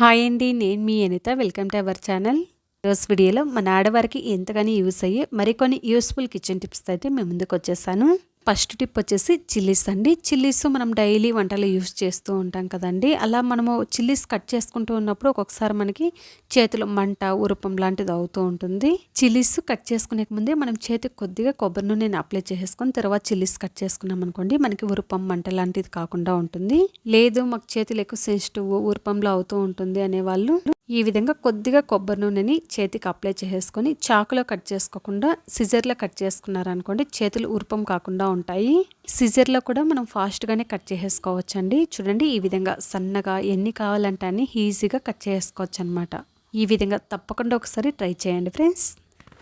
Hi అండి నేను మీ Anitha. Welcome to our channel రోజు వీడియోలో మన ఆడవారికి ఎంతగానో యూస్ అయ్యే మరికొన్ని యూస్ఫుల్ కిచెన్ టిప్స్ అయితే మేము ముందుకు వచ్చేసాను. ఫస్ట్ టిప్ వచ్చేసి చిల్లీస్ అండి. చిల్లీస్ మనం డైలీ వంటలు యూస్ చేస్తూ ఉంటాం కదండి. అలా మనము చిల్లీస్ కట్ చేసుకుంటూ ఉన్నప్పుడు ఒక్కొక్కసారి మనకి చేతులు మంట ఉరుపం లాంటిది అవుతూ ఉంటుంది. చిల్లీస్ కట్ చేసుకునే ముందే మనం చేతికి కొద్దిగా కొబ్బరి నూనెని అప్లై చేసుకొని తర్వాత చిల్లీస్ కట్ చేసుకున్నాం అనుకోండి మనకి ఉరుపం మంట లాంటిది కాకుండా ఉంటుంది. లేదు మాకు చేతులు ఎక్కువ సెన్సిటివ్ ఉరుపంలో అవుతూ ఉంటుంది అనేవాళ్ళు ఈ విధంగా కొద్దిగా కొబ్బరి నూనెని చేతికి అప్లై చేసుకొని చాకులో కట్ చేసుకోకుండా సిజర్లో కట్ చేసుకున్నారనుకోండి చేతులు ఉరుపం కాకుండా ఉంటాయి. సిజర్లో కూడా మనం ఫాస్ట్గానే కట్ చేసుకోవచ్చండి. అండి చూడండి ఈ విధంగా సన్నగా ఎన్ని కావాలంటే అన్ని ఈజీగా కట్ చేసుకోవచ్చు అనమాట ఈ విధంగా తప్పకుండా ఒకసారి ట్రై చేయండి ఫ్రెండ్స్.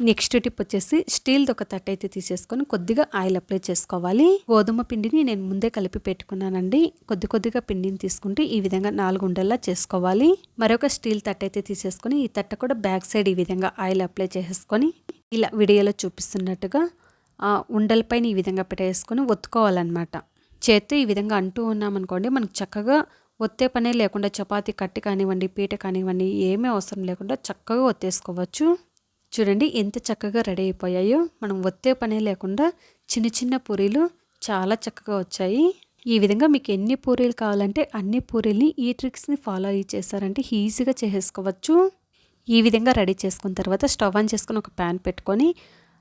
నెక్స్ట్ టిప్ వచ్చేసి స్టీల్ది ఒక తట్ట అయితే తీసేసుకొని కొద్దిగా ఆయిల్ అప్లై చేసుకోవాలి. గోధుమ పిండిని నేను ముందే కలిపి పెట్టుకున్నానండి. కొద్ది కొద్దిగా పిండిని తీసుకుంటే ఈ విధంగా నాలుగు ఉండల్లా చేసుకోవాలి. మరొక స్టీల్ తట్ట అయితే తీసేసుకొని ఈ తట్ట కూడా బ్యాక్ సైడ్ ఈ విధంగా ఆయిల్ అప్లై చేసుకొని ఇలా వీడియోలో చూపిస్తున్నట్టుగా ఆ ఉండలపైన ఈ విధంగా పెట్టేసుకొని ఒత్తుకోవాలన్నమాట. చేత్తో ఈ విధంగా అంటూ ఉన్నామనుకోండి మనకు చక్కగా ఒత్తే పనే లేకుండా చపాతీ కట్టి కానివ్వండి పీట కానివ్వండి ఏమీ అవసరం లేకుండా చక్కగా ఒత్తేసుకోవచ్చు. చూడండి ఎంత చక్కగా రెడీ అయిపోయాయో. మనం ఒత్తే పనే లేకుండా చిన్న చిన్న పూరీలు చాలా చక్కగా వచ్చాయి. ఈ విధంగా మీకు ఎన్ని పూరీలు కావాలంటే అన్ని పూరీల్ని ఈ ట్రిక్స్ని ఫాలో అయ్యి చేశారంటే ఈజీగా చేసేసుకోవచ్చు. ఈ విధంగా రెడీ చేసుకున్న తర్వాత స్టవ్ ఆన్ చేసుకుని ఒక ప్యాన్ పెట్టుకొని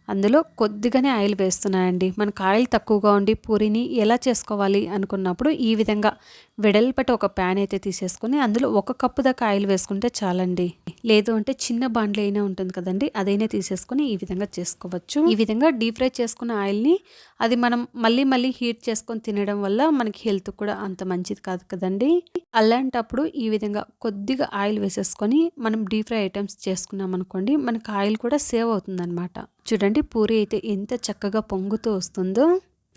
అందులో కొద్దిగానే ఆయిల్ వేస్తున్నాయండి మనకు ఆయిల్ తక్కువగా ఉండి పూరిని ఎలా చేసుకోవాలి అనుకున్నప్పుడు ఈ విధంగా వెడల్పట ఒక ప్యాన్ అయితే తీసేసుకొని అందులో ఒక కప్పు దాకా ఆయిల్ వేసుకుంటే చాలండి. లేదు అంటే చిన్న బాండ్లు అయినా ఉంటుంది కదండి అదైనా తీసేసుకొని ఈ విధంగా చేసుకోవచ్చు. ఈ విధంగా డీప్ ఫ్రై చేసుకున్న ఆయిల్ని అది మనం మళ్ళీ మళ్ళీ హీట్ చేసుకొని తినడం వల్ల మనకి హెల్త్ కూడా అంత మంచిది కాదు కదండి. అలాంటప్పుడు ఈ విధంగా కొద్దిగా ఆయిల్ వేసేసుకొని మనం డీప్ ఫ్రై ఐటమ్స్ చేసుకున్నాం అనుకోండి మనకి ఆయిల్ కూడా సేవ్ అవుతుందన్నమాట. చూడండి పూరి అయితే ఎంత చక్కగా పొంగుతూ వస్తుందో.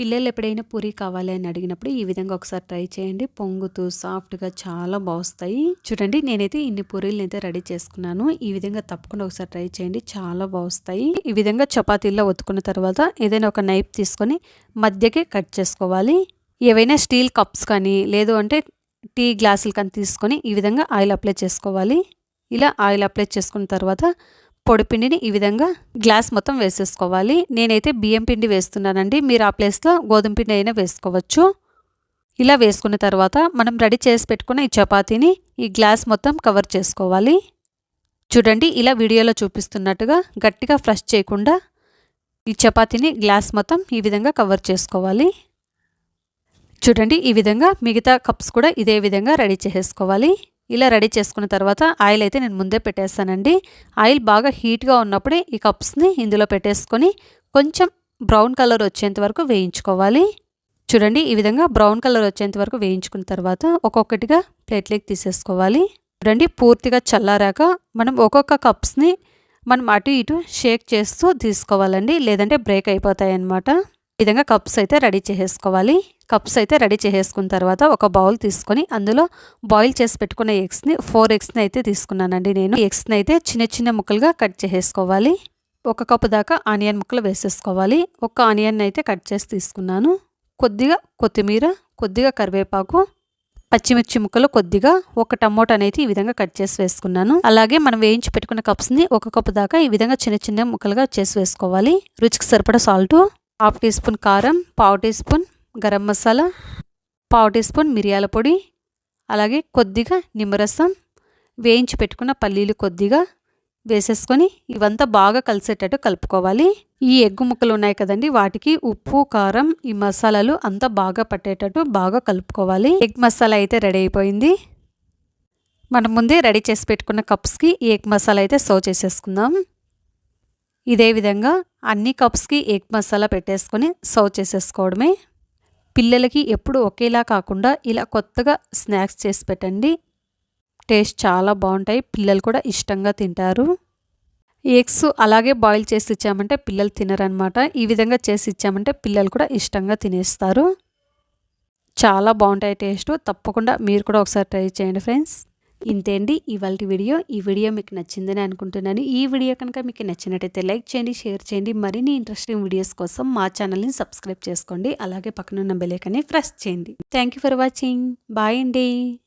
పిల్లలు ఎప్పుడైనా పూరి కావాలి అని అడిగినప్పుడు ఈ విధంగా ఒకసారి ట్రై చేయండి. పొంగుతూ సాఫ్ట్గా చాలా బాగుస్తాయి. చూడండి నేనైతే ఇన్ని పూరీలను అయితే రెడీ చేసుకున్నాను. ఈ విధంగా తప్పకుండా ఒకసారి ట్రై చేయండి. చాలా బాగుస్తాయి. ఈ విధంగా చపాతీల్లో ఒత్తుకున్న తర్వాత ఏదైనా ఒక నైఫ్ తీసుకొని మధ్యకి కట్ చేసుకోవాలి. ఏవైనా స్టీల్ కప్స్ కానీ లేదు అంటే టీ గ్లాసులు కానీ తీసుకొని ఈ విధంగా ఆయిల్ అప్లై చేసుకోవాలి. ఇలా ఆయిల్ అప్లై చేసుకున్న తర్వాత పొడిపిండిని ఈ విధంగా గ్లాస్ మొత్తం వేసేసుకోవాలి. నేనైతే బియ్యం పిండి వేస్తున్నానండి. మీరు ఆ ప్లేస్లో గోధుమ పిండి అయినా వేసుకోవచ్చు. ఇలా వేసుకున్న తర్వాత మనం రెడీ చేసి పెట్టుకున్న ఈ చపాతీని ఈ గ్లాస్ మొత్తం కవర్ చేసుకోవాలి. చూడండి ఇలా వీడియోలో చూపిస్తున్నట్టుగా గట్టిగా ఫ్రెష్ చేయకుండా ఈ చపాతీని గ్లాస్ మొత్తం ఈ విధంగా కవర్ చేసుకోవాలి. చూడండి ఈ విధంగా మిగతా కప్స్ కూడా ఇదే విధంగా రెడీ చేసేసుకోవాలి. ఇలా రెడీ చేసుకున్న తర్వాత ఆయిల్ అయితే నేను ముందే పెట్టేస్తానండి. ఆయిల్ బాగా హీట్గా ఉన్నప్పుడే ఈ కప్స్ని ఇందులో పెట్టేసుకొని కొంచెం బ్రౌన్ కలర్ వచ్చేంత వరకు వేయించుకోవాలి. చూడండి ఈ విధంగా బ్రౌన్ కలర్ వచ్చేంత వరకు వేయించుకున్న తర్వాత ఒక్కొక్కటిగా ప్లేట్లోకి తీసేసుకోవాలి. చూడండి పూర్తిగా చల్లారాక మనం ఒక్కొక్క కప్స్ని మనం అటు ఇటు షేక్ చేస్తూ తీసుకోవాలండి. లేదంటే బ్రేక్ అయిపోతాయి అన్నమాట విధంగా కప్స్ అయితే రెడీ చేసేసుకోవాలి. కప్స్ అయితే రెడీ చేసేసుకున్న తర్వాత ఒక బౌల్ తీసుకొని అందులో బాయిల్ చేసి పెట్టుకున్న ఎగ్స్ని ఫోర్ ఎగ్స్ని అయితే తీసుకున్నానండి నేను. ఎగ్స్ని అయితే చిన్న చిన్న ముక్కలుగా కట్ చేసేసుకోవాలి. ఒక కప్పు దాకా ఆనియన్ ముక్కలు వేసేసుకోవాలి. ఒక ఆనియన్ అయితే కట్ చేసి తీసుకున్నాను. కొద్దిగా కొత్తిమీర కొద్దిగా కరివేపాకు పచ్చిమిర్చి ముక్కలు కొద్దిగా ఒక టమోటా అనేది ఈ విధంగా కట్ చేసి వేసుకున్నాను. అలాగే మనం వేయించి పెట్టుకున్న కప్స్ని ఒక కప్పు దాకా ఈ విధంగా చిన్న చిన్న ముక్కలుగా చేసి వేసుకోవాలి. రుచికి సరిపడా సాల్ట్ హాఫ్ టీ స్పూన్ కారం పావు టీ స్పూన్ గరం మసాలా పావు టీ స్పూన్ మిరియాల పొడి అలాగే కొద్దిగా నిమ్మరసం వేయించి పెట్టుకున్న పల్లీలు కొద్దిగా వేసేసుకొని ఇవంతా బాగా కలిసేటట్టు కలుపుకోవాలి. ఈ ఎగ్గు ముక్కలు ఉన్నాయి కదండి వాటికి ఉప్పు కారం ఈ మసాలాలు అంతా బాగా పట్టేటట్టు బాగా కలుపుకోవాలి. ఎగ్ మసాలా అయితే రెడీ అయిపోయింది. మనం ముందే రెడీ చేసి పెట్టుకున్న కప్స్కి ఈ ఎగ్ మసాలా అయితే సర్వ్ చేసేసుకుందాం. ఇదే విధంగా అన్ని కప్స్కి ఎగ్ మసాలా పెట్టేసుకొని సర్వ్ చేసేసుకోవడమే. పిల్లలకి ఎప్పుడు ఒకేలా కాకుండా ఇలా కొత్తగా స్నాక్స్ చేసి పెట్టండి. టేస్ట్ చాలా బాగుంటాయి. పిల్లలు కూడా ఇష్టంగా తింటారు. ఎగ్స్ అలాగే బాయిల్ చేసి ఇచ్చామంటే పిల్లలు తినరనమాట. ఈ విధంగా చేసి ఇచ్చామంటే పిల్లలు కూడా ఇష్టంగా తినేస్తారు. చాలా బాగుంటాయి టేస్ట్ తప్పకుండా మీరు కూడా ఒకసారి ట్రై చేయండి ఫ్రెండ్స్ ఇంతే అండి ఇవాళ వీడియో. ఈ వీడియో మీకు నచ్చిందని అనుకుంటున్నాను. ఈ వీడియో కనుక మీకు నచ్చినట్టయితే లైక్ చేయండి షేర్ చేయండి. మరిన్ని ఇంట్రెస్టింగ్ వీడియోస్ కోసం మా ఛానల్ని సబ్స్క్రైబ్ చేసుకోండి. అలాగే పక్కనున్న బెలేకని ప్రెస్ చేయండి. థ్యాంక్ ఫర్ వాచింగ్ బాయ్ అండి.